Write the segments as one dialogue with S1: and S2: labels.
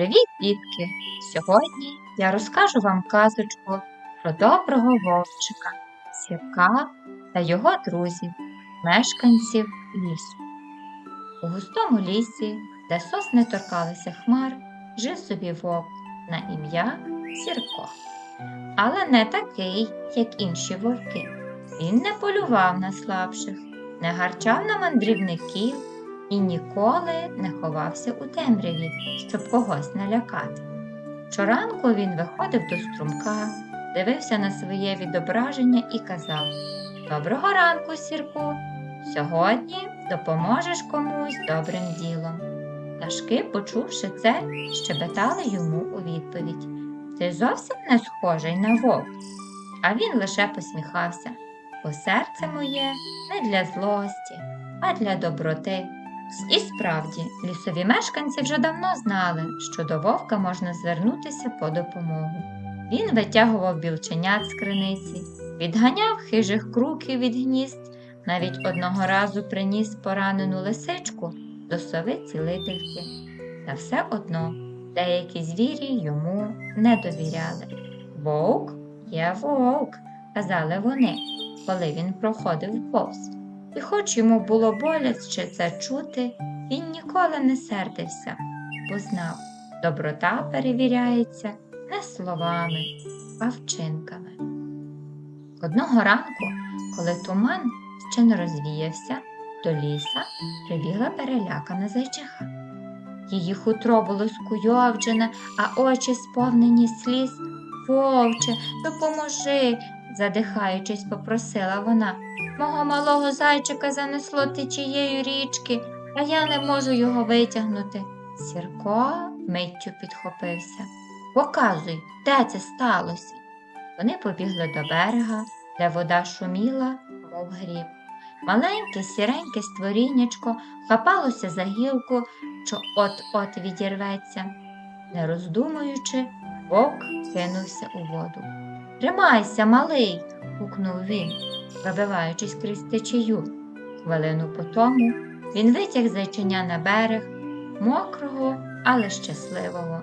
S1: Привіт, дітки! Сьогодні я розкажу вам казочку про доброго вовчика, сірка та його друзів, мешканців лісу. У густому лісі, де сосни торкалися хмар, жив собі вовк на ім'я Сірко. Але не такий, як інші вовки. Він не полював на слабших, не гарчав на мандрівників і ніколи не ховався у темряві, щоб когось налякати. Щоранку він виходив до струмка, дивився на своє відображення і казав Доброго ранку, сірку! Сьогодні допоможеш комусь добрим ділом. Пташки, почувши це, щебетали йому у відповідь Ти зовсім не схожий на вовк. А він лише посміхався, бо серце моє не для злості, а для доброти. І справді, лісові мешканці вже давно знали, що до вовка можна звернутися по допомогу. Він витягував білченят з криниці, відганяв хижих круків від гнізд, навіть одного разу приніс поранену лисичку до сови цілительки. Та все одно деякі звірі йому не довіряли. Вовк є вовк, казали вони, коли він проходив повз. І хоч йому було боляче це чути, він ніколи не сердився, бо знав, доброта перевіряється не словами, а вчинками. Одного ранку, коли туман ще не розвіявся, до ліса прибігла перелякана зайчиха. Її хутро було скуйовджене, а очі сповнені сліз. Вовче, допоможи, задихаючись, попросила вона. Мого малого зайчика занесло течією річки, а я не можу його витягнути. Сірко миттю підхопився. Показуй, де це сталося. Вони побігли до берега, де вода шуміла, мов гріб. Маленьке сіреньке створіннячко хапалося за гілку, що от-от відірветься. Не роздумуючи, вовк кинувся у воду. Тримайся, малий, гукнув він вибиваючись крізь течію. Хвилину по тому він витяг зайчиня на берег, мокрого, але щасливого.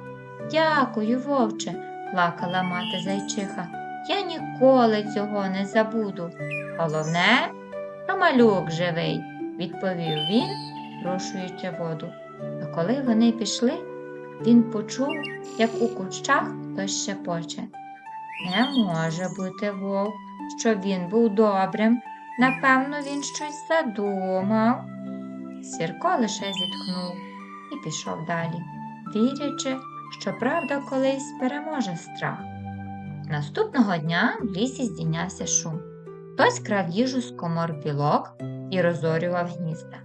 S1: Дякую, вовче, плакала мати зайчиха. Я ніколи цього не забуду. Головне, що малюк живий, відповів він, рушуючи воду. А коли вони пішли, він почув, як у кущах хтось шепоче. Не може бути вовк щоб він був добрим. Напевно, він щось задумав. Сірко лише зітхнув і пішов далі, вірячи, що правда колись переможе страх. Наступного дня в лісі здійнявся шум. Хтось крав їжу з комор білок і розорював гнізда.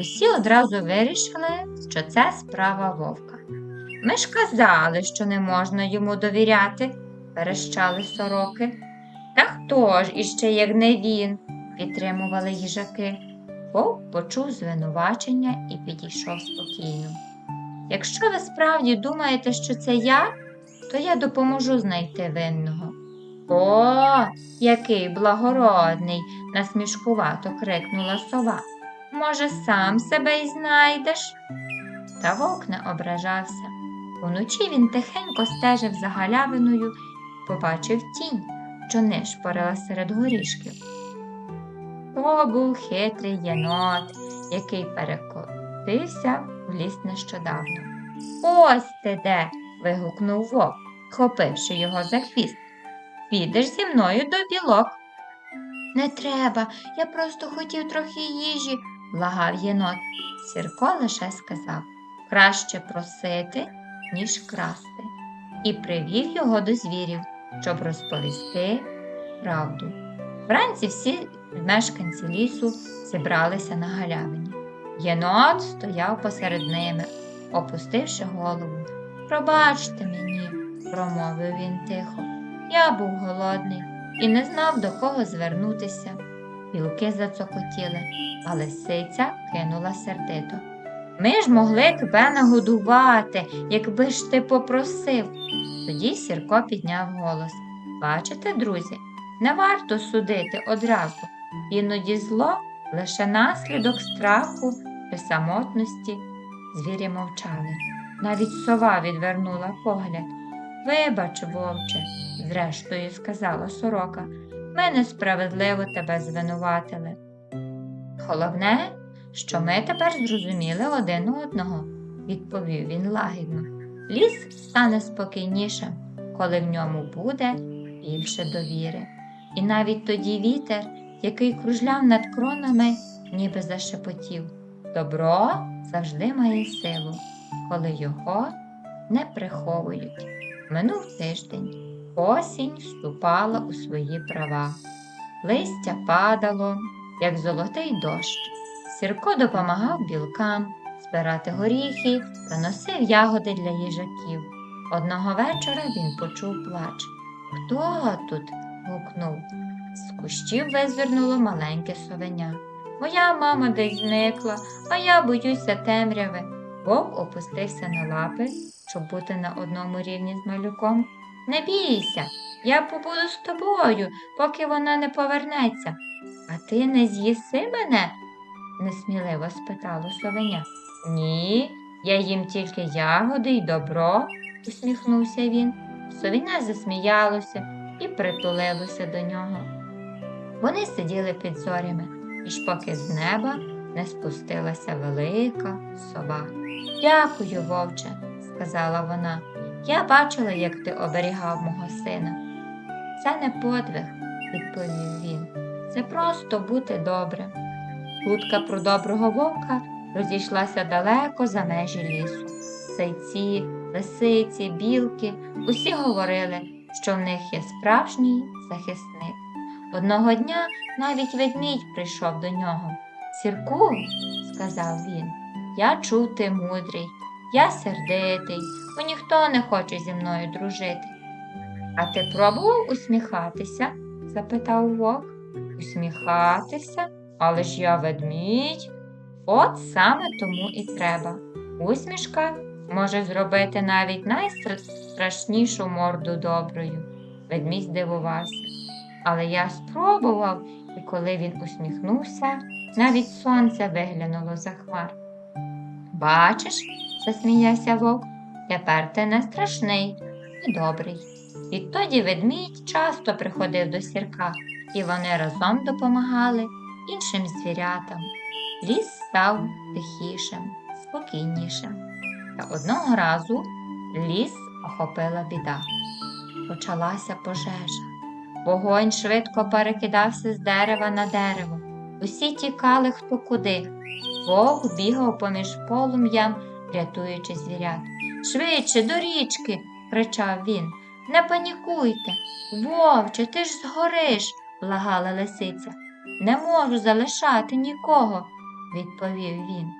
S1: Усі одразу вирішили, що це справа вовка. Ми ж казали, що не можна йому довіряти, верещали сороки. Хто ж іще, як не він? підтримували їжаки. Вовк почув звинувачення і підійшов спокійно. Якщо ви справді думаєте, що це я, то я допоможу знайти винного. О, який благородний, насмішкувато крикнула сова. Може, сам себе й знайдеш? Та вовк не ображався. Уночі він тихенько стежив за галявиною і побачив тінь що нишпорила серед горішків. То був хитрий єнот, який перекотився в ліс нещодавно. Ось ти де. вигукнув вовк, хопивши його за хвіст. Підеш зі мною до білок. Не треба, я просто хотів трохи їжі, благав єнот. Сірко лише сказав краще просити, ніж красти, і привів його до звірів щоб розповісти правду. Вранці всі мешканці лісу зібралися на галявині. Єнот стояв посеред ними, опустивши голову. Пробачте мені, промовив він тихо. Я був голодний і не знав, до кого звернутися. Білки зацокотіли, а лисиця кинула сердито. Ми ж могли тебе нагодувати, якби ж ти попросив. Тоді Сірко підняв голос. Бачите, друзі, не варто судити одразу. Іноді зло лише наслідок страху чи самотності. Звірі мовчали. Навіть сова відвернула погляд. Вибач, вовче, зрештою сказала сорока. Ми несправедливо тебе звинуватили. Головне, що ми тепер зрозуміли один одного, відповів він лагідно. Ліс стане спокійнішим, коли в ньому буде більше довіри. І навіть тоді вітер, який кружляв над кронами, ніби зашепотів. Добро завжди має силу, коли його не приховують. Минув тиждень, осінь вступала у свої права. Листя падало, як золотий дощ. Сірко допомагав білкам збирати горіхи та носив ягоди для їжаків. Одного вечора він почув плач. Хто тут? гукнув. З кущів визирнуло маленьке совеня. Моя мама десь зникла, а я боюся темряви. Вовк опустився на лапи, щоб бути на одному рівні з малюком. Не бійся, я побуду з тобою, поки вона не повернеться. А ти не з'їси мене? несміливо спитало совеня. Ні, я їм тільки ягоди й добро, усміхнувся він. Совіна засміялося і притулилося до нього. Вони сиділи під зорями, іж поки з неба не спустилася велика сова. Дякую, вовче, сказала вона. Я бачила, як ти оберігав мого сина. Це не подвиг, відповів він. Це просто бути добрим. Чутка про доброго вовка розійшлася далеко за межі лісу. Зайці, лисиці, білки усі говорили, що в них є справжній захисник. Одного дня навіть ведмідь прийшов до нього. Сірку, сказав він, я чув ти мудрий, я сердитий, бо ніхто не хоче зі мною дружити. А ти пробував усміхатися? запитав вовк. Усміхатися? Але ж я ведмідь. От саме тому і треба. Усмішка може зробити навіть найстрашнішу морду доброю. Ведмідь здивувався. Але я спробував, і коли він усміхнувся, навіть сонце виглянуло за хмар. Бачиш, засміявся вовк, тепер ти не страшний і добрий. Відтоді ведмідь часто приходив до сірка, і вони разом допомагали іншим звірятам. Ліс став тихішим, спокійнішим. Та одного разу ліс охопила біда. Почалася пожежа. Вогонь швидко перекидався з дерева на дерево. Усі тікали хто куди. Вовк бігав поміж полум'ям, рятуючи звірят. Швидше до річки, кричав він. Не панікуйте. Вовче, ти ж згориш, благала лисиця. Не можу залишати нікого, відповів він.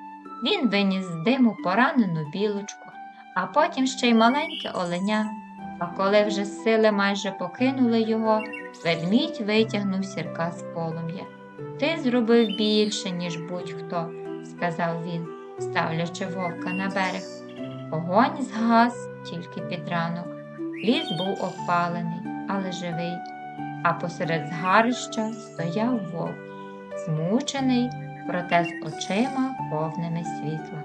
S1: Він виніс з диму поранену білочку, а потім ще й маленьке оленя. А коли вже сили майже покинули його, ведмідь витягнув сірка з полум'я. Ти зробив більше, ніж будь-хто, сказав він, ставлячи вовка на берег. Огонь згас тільки під ранок. Ліс був опалений, але живий, а посеред згарища стояв вовк, змучений, проте з очима повними світла.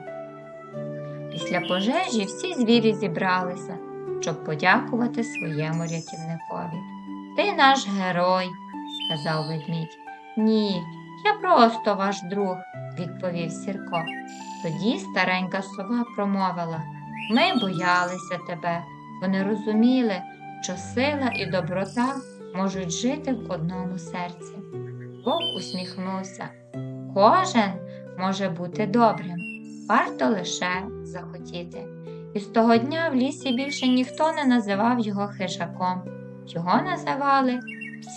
S1: Після пожежі всі звірі зібралися, щоб подякувати своєму рятівникові. Ти наш герой, сказав ведмідь. Ні, я просто ваш друг, відповів Сірко. Тоді старенька сова промовила Ми боялися тебе, бо не розуміли, що сила і доброта можуть жити в одному серці. Вовк усміхнувся. Кожен може бути добрим, варто лише захотіти. І з того дня в лісі більше ніхто не називав його хижаком, його називали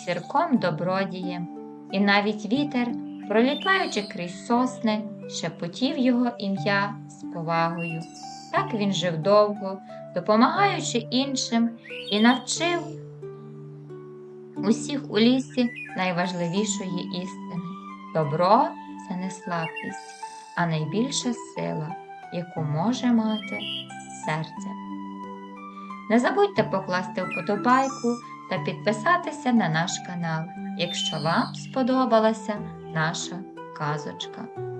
S1: сірком добродієм, і навіть вітер, пролітаючи крізь сосни, шепотів його ім'я з повагою. Так він жив довго, допомагаючи іншим, і навчив усіх у лісі найважливішої істини. Добро це не слабкість, а найбільша сила, яку може мати серце. Не забудьте покласти вподобайку та підписатися на наш канал, якщо вам сподобалася наша казочка.